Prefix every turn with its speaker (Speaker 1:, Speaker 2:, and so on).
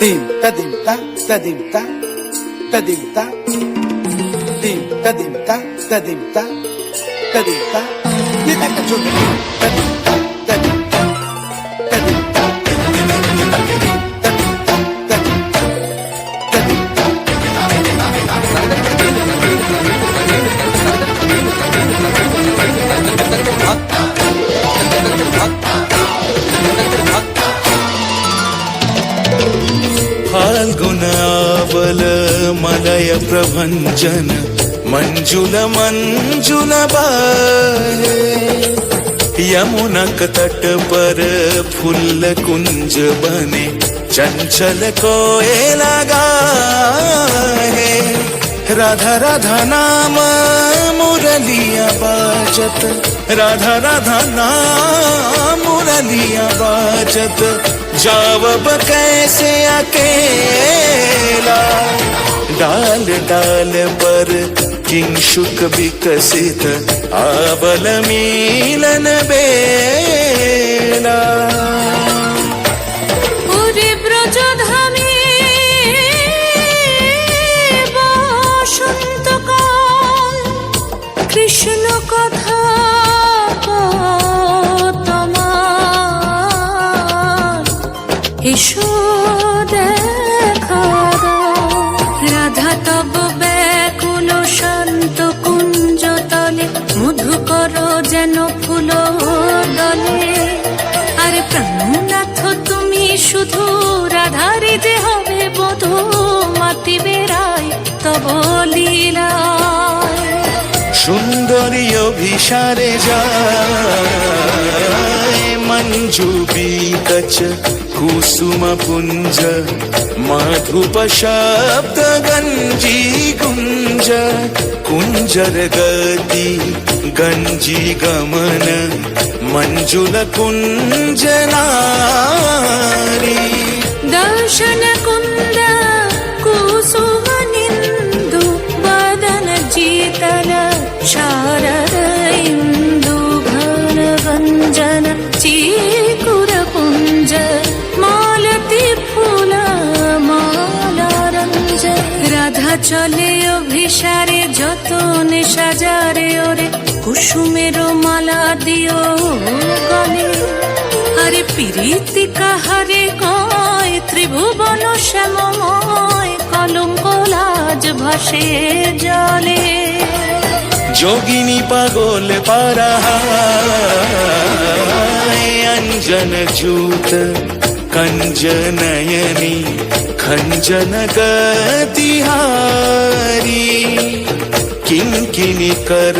Speaker 1: Dim ta dim ta ta dim ta. Ta dim ta. Dim ta dim ta ta dim ta. Ta dim ta. Ni ta
Speaker 2: फाल्गुनावल मलय प्रभञ्जन मञ्जुल मञ्जुल बाहे यमुनक तट पर फूल कुंज बने चंचल कोयला गाहे राधा राधा नाम मुरलिया बाजत राधा राधा नाम मुरलिया बाजत जावब कैसे अकेला? डाल डाल पर किंशुक विकसित आवल मिलन बेला।
Speaker 3: এসো দেখা। রাধা তব ব্যাকুল শান্ত কুঞ্জ তলে, মধুকর যেন ফুল দলে। আরে প্রাণনাথ, তুমি শুধু রাধারে যে হবে বোধ, মাতি বেড়াই তব লীলা
Speaker 2: সুন্দরী অভিসারে যায়।
Speaker 3: मञ्जूपीत च कुसुमपुञ्ज मधुपशाब्दगञ्जीगुञ्ज कुञ्जरगति गञ्जीगमन मञ्जुलकुञ्जनारी दर्शनकुञ्ज कुसुमनिन्दु वदनजीतन क्षार চলে অভিসারে, যতনে সাজারে ওরে, কুসুমের মালা দিও গলে। আরে পিরিতি কাহারে কয়, ত্রিভুবন শ্যামময় কলম কলাজ ভাসে জলে।
Speaker 2: যোগিনী পাগল পারা অঞ্জন জুত কঞ্জনয়নী खञ्जन गतिहारी किङ्किणि कर